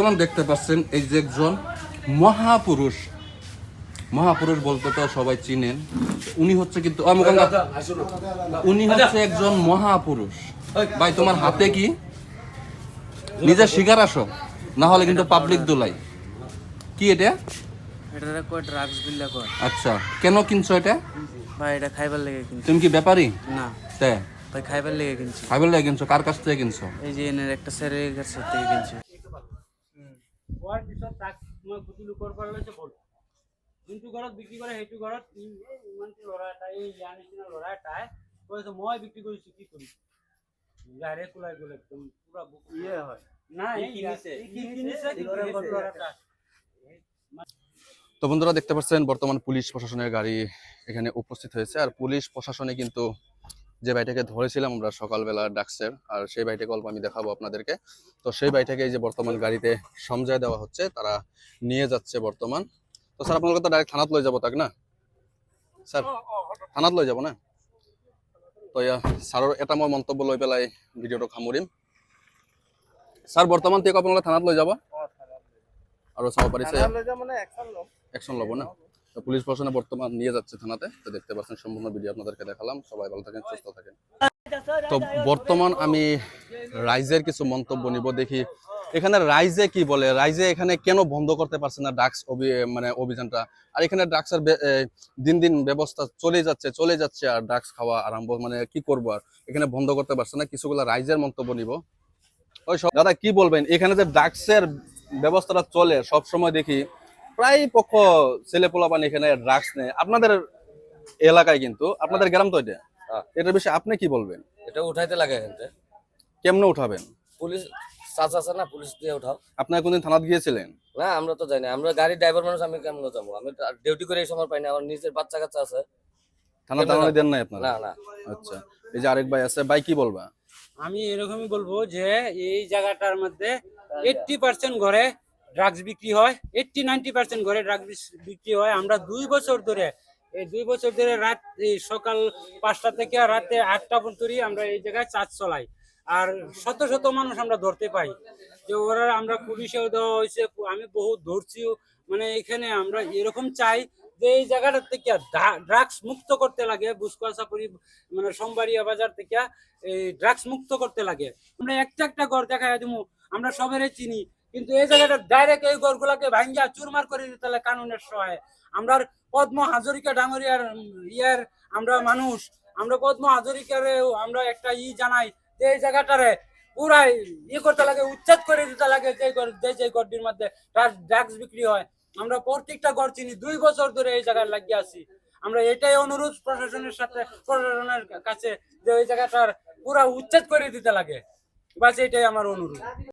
বর্তমান দেখতে পাচ্ছেন এই যে একজন মহাপুরুষ। মহাপুরুষ বলতে তো সবাই চিনেন। উনি হচ্ছে কিন্তু উনি হচ্ছে একজন মহাপুরুষ। ভাই তোমার হাতে কি? নিজে শিকার আসো না হলে কিন্তু পাবলিক দোলাই। কি এটা? আচ্ছা কেন কিনছো এটা? ভাই এটা খাইবার লেগে কিনছি। তুমি কি ব্যাপারী? না। তে। ভাই খাইবার লেগে কিনছি। খাইবার লাগে কিনছো কার কাছ থেকে কিনছো? এই যে এনের একটা স্যারের কাছে থেকে কিনছি। হোৱাৰ পিছত তাক মই সুধিলোঁ ক'ৰ পৰা লৈছে? ব'ল যোনটো ঘৰত বিক্ৰী কৰে সেইটো ঘৰত ই- এই ইমানটো ল'ৰা এটাই এই ইয়াৰ নিচিনা ল'ৰা এটাই কৈছে মই বিক্ৰী কৰিছোঁ কি কৰিম? ডাইৰেক্ট ওলাই গ'ল একদম পুৰা বুকু নাই ই কিনিছে। ই কিনিছে কি কৰিছে ল'ৰা এটা। তো বন্ধুরা দেখতে পাচ্ছেন বর্তমান পুলিশ প্রশাসনের গাড়ি এখানে উপস্থিত হয়েছে। আর পুলিশ প্রশাসনে কিন্তু যে বাড়িটাকে ধরেছিলাম আমরা সকালবেলা ডাকসের আর সেই বাড়িটাকে অল্প আমি দেখাবো আপনাদেরকে। তো সেই বাড়িটাকে এই যে বর্তমান গাড়িতে সমঝায় দেওয়া হচ্ছে তারা নিয়ে যাচ্ছে বর্তমান। তো স্যার আপনাদের তো ডাইরেক্ট থানাত লই যাব তাক না? স্যার থানাত লৈ যাব না? তো স্যারের এটা মই মন্তব্য লৈ পেলাই ভিডিঅ'টো সামৰিম। স্যার বর্তমান তেওঁক আপোনালোকে থানাত লৈ যাব? আৰু চাব পাৰিছে অ্যাকশন লব না? পুলিশ প্রশাসনে বর্তমান নিয়ে যাচ্ছে থানাতে। তো দেখতে পাচ্ছেন সম্পূর্ণ ভিডিও আপনাদেরকে দেখালাম। সবাই ভালো থাকেন, সুস্থ থাকেন। তো বর্তমান আমি রাইজের কিছু মন্তব্য নিব, দেখি এখানে রাইজে কি বলে? রাইজে এখানে কেন বন্ধ করতে পারছে না ড্রাগস মানে অভিযানটা? আর এখানে ড্রাগসের বে- দিন দিন ব্যবস্থা চলে যাচ্ছে চলে যাচ্ছে, আর ড্রাগস খাওয়া আরম্ভ মানে কি করব আর? এখানে বন্ধ করতে পারছে না, কিছুগুলো রাইজের মন্তব্য নিব। ওই সব দাদা, কি বলবেন? এখানে যে ড্রাগসের ব্যবস্থাটা চলে সব সময় দেখি প্রায় পক্ষ ছেলে পোলাপান এখানে ড্রাগস নেয়। আপনাদের এলাকায় কিন্তু আপনাদের গ্রাম তো এটা? এটার বিষয়ে আপনি কি বলবেন? এটা উঠাইতে লাগে কেমনে উঠাবেন? পুলিশ চার্জ আছে না পুলিশ দিয়ে উঠাও। আপনার কোনদিন থানাত গিয়েছিলেন? না আমরা তো যাই না আমরা গাড়ির ড্রাইভার মানুষ আমি কেমন যাব? আমি ডিউটি করে এই সময় পাই না আমার নিজের বাচ্চা কাচ্চা আছে। থানা থানা দেন নাই আপনারা? না না। আচ্ছা এই যে আরেক ভাই আছে ভাই কি বলবা? আমি এরকমই বলব যে এই জায়গাটার মধ্যে এইটটি পার্সেন্ট ঘরে ড্রাগস বিক্রি হয়। এইটটি নাইনটি পার্সেন্ট ঘরে ড্রাগস বিক্রি হয়। আমরা দুই বছর ধরে, এই দুই বছর ধরে রাত, এই সকাল পাঁচটা থেকে রাতে আটটা পর্যন্তই আমরা এই জায়গায় চার্জ চলাই। আর শত শত মানুষ আমরা ধরতে পাই। যে ওরা আমরা পুলিশেও দেওয়া হয়েছে আমি বহু ধরছিও মানে এখানে আমরা এরকম চাই যে এই জায়গাটা থেকে ড্রাগস মুক্ত করতে লাগে। বুসকুয়াশাপুরি মানে সোমবাড়িয়া বাজার থেকে এই ড্রাগস মুক্ত করতে লাগে। আমরা একটা একটা ঘর দেখা দিব আমরা সবারই চিনি। কিন্তু এই জায়গাটা ডাইরেক্ট এই ঘরগুলাকে ভাঙ্গিয়া চুরমার করে দিতে লাগে কানুনের সহায়। আমরা পদ্ম হাজরিকা ডাঙরিয়ার ইয়ার আমরা মানুষ, আমরা পদ্ম হাজরিকারে আমরা একটা ই জানাই যে এই জায়গাটারে পুরাই ই করতে লাগে, উচ্ছেদ করে দিতে লাগে যে যে যে ঘরটির মধ্যে ড্রাগস বিক্রি হয়। আমরা প্রত্যেকটা ঘর চিনি, দুই বছর ধরে এই জায়গায় লাগিয়ে আছি। আমরা এটাই অনুরোধ প্রশাসনের সাথে, প্রশাসনের কাছে যে ওই জায়গাটার পুরা উচ্ছেদ করে দিতে লাগে। বাস এটাই আমার অনুরোধ।